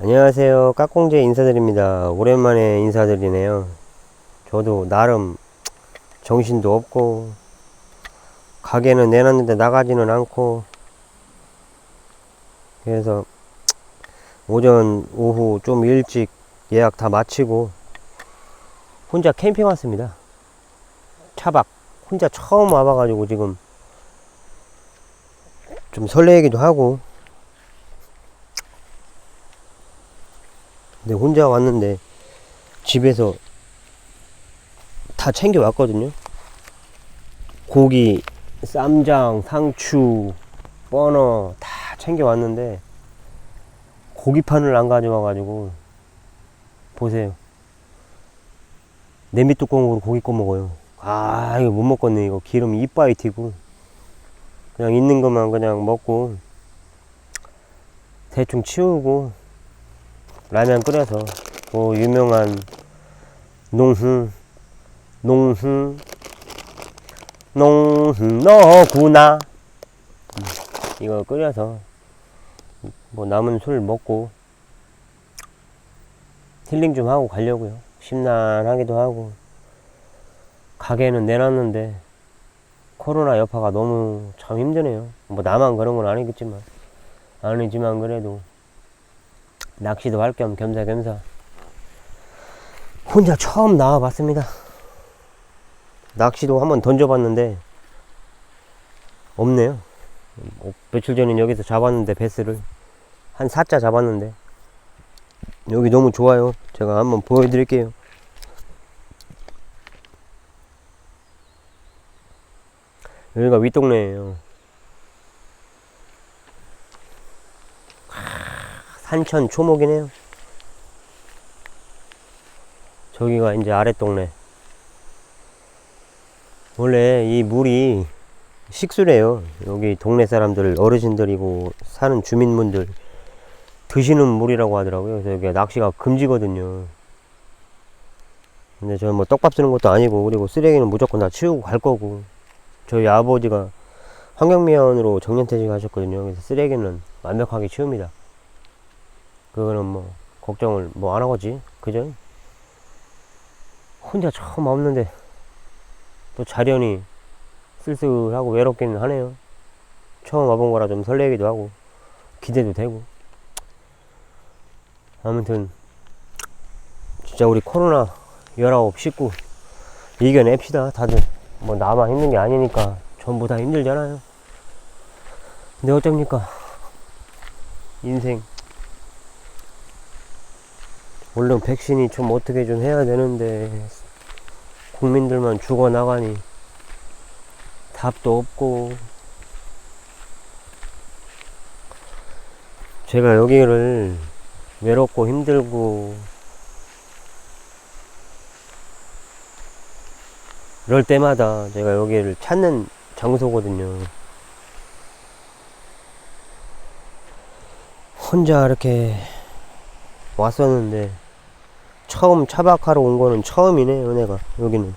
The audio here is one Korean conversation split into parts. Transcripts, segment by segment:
안녕하세요. 까꿍제 인사드립니다. 오랜만에 인사드리네요. 저도 나름 정신도 없고, 가게는 내놨는데 나가지는 않고, 그래서 오전, 오후 좀 일찍 예약 다 마치고, 혼자 캠핑 왔습니다. 차박. 혼자 처음 와봐가지고 지금 좀 설레기도 하고, 근데 혼자 왔는데 집에서 다 챙겨 왔거든요. 고기, 쌈장, 상추, 버너 다 챙겨 왔는데 고기판을 안 가져와 가지고 보세요. 냄비 뚜껑으로 고기 꺼 먹어요. 아 이거 못 먹겠네 이거 기름 이빠이 튀고 그냥 있는 것만 그냥 먹고 대충 치우고 라면 끓여서 그 유명한 농흥 농흥 농흥 너구나. 음, 이거 끓여서 뭐 남은 술 먹고 힐링 좀 하고 가려고요. 심란하기도 하고. 가게는 내놨는데 코로나 여파가 너무 참 힘드네요. 뭐 나만 그런 건 아니겠지만 아니지만 그래도 낚시도 할 겸 겸사겸사 혼자 처음 나와봤습니다. 낚시도 한번 던져봤는데 없네요. 어, 며칠 전에 여기서 잡았는데 베스를 한 4자 잡았는데 여기 너무 좋아요. 제가 한번 보여드릴게요. 여기가 윗동네예요. 산천 초목이네요. 저기가 이제 아랫동네. 원래 이 물이 식수래요. 여기 동네 사람들, 어르신들이고 사는 주민분들 드시는 물이라고 하더라고요. 그래서 여기 낚시가 금지거든요. 근데 저는 뭐 떡밥 쓰는 것도 아니고, 그리고 쓰레기는 무조건 다 치우고 갈 거고. 저희 아버지가 환경미화원으로 정년퇴직 하셨거든요. 그래서 쓰레기는 완벽하게 치웁니다. 그거는 뭐 걱정을 뭐 안 하겠지 그죠? 혼자 처음 왔는데 또 자련이 쓸쓸하고 외롭기는 하네요. 처음 와본 거라 좀 설레기도 하고 기대도 되고. 아무튼 진짜 우리 코로나 19, 19 이겨냅시다. 다들 뭐 나만 힘든 게 아니니까 전부 다 힘들잖아요. 근데 어쩝니까? 인생 물론 백신이 좀 어떻게 좀 해야 되는데 국민들만 죽어나가니 답도 없고. 제가 여기를 외롭고 힘들고 이럴 때마다 제가 여기를 찾는 장소거든요. 혼자 이렇게 왔었는데 처음 차박하러 온 거는 처음이네 은혜가 여기는.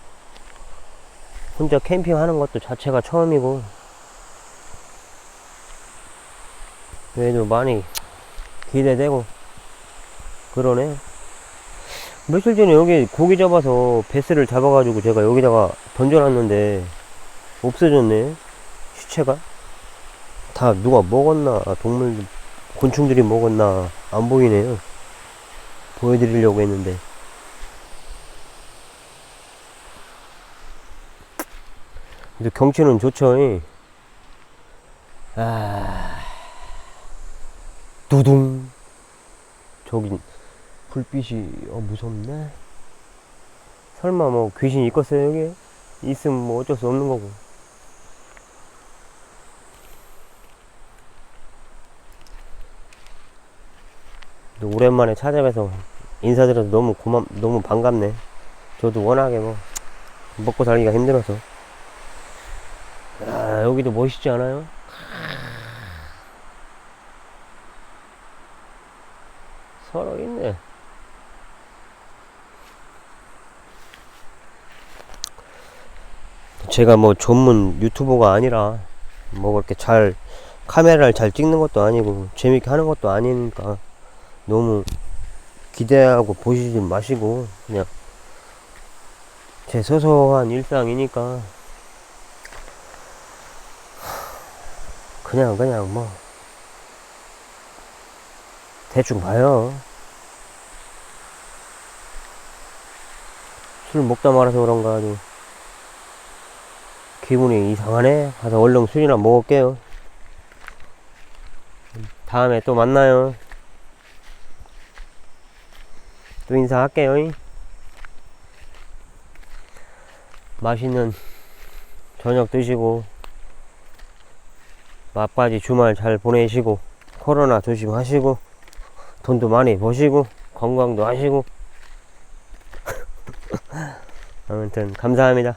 혼자 캠핑하는 것도 자체가 처음이고. 그래도 많이 기대되고. 그러네. 며칠 전에 여기 고기 잡아서 베스를 잡아가지고 제가 여기다가 던져놨는데 없어졌네. 시체가? 다 누가 먹었나? 동물들 곤충들이 먹었나? 안 보이네요 보여드리려고 했는데. 근데 경치는 좋죠 이. 아 두둥. 저기 불빛이 어 무섭네. 설마 뭐 귀신 있겠어요 여기? 있으면 뭐 어쩔 수 없는 거고 오랜만에 찾아뵈서 인사드려서 너무 고맙, 너무 반갑네. 저도 워낙에 뭐, 먹고 살기가 힘들어서. 아, 여기도 멋있지 않아요? 서로 있네. 제가 뭐 전문 유튜버가 아니라, 뭐 그렇게 잘, 카메라를 잘 찍는 것도 아니고, 재밌게 하는 것도 아니니까, 너무 기대하고 보시지 마시고 그냥 제 소소한 일상이니까. 그냥 그냥 뭐 대충 봐요. 술 먹다 말아서 그런가 아주 기분이 이상하네. 가서 얼른 술이나 먹을게요. 다음에 또 만나요 또 인사할게요 맛있는 저녁 드시고 막바지 주말 잘 보내시고 코로나 조심하시고 돈도 많이 버시고 건강도 하시고 아무튼 감사합니다.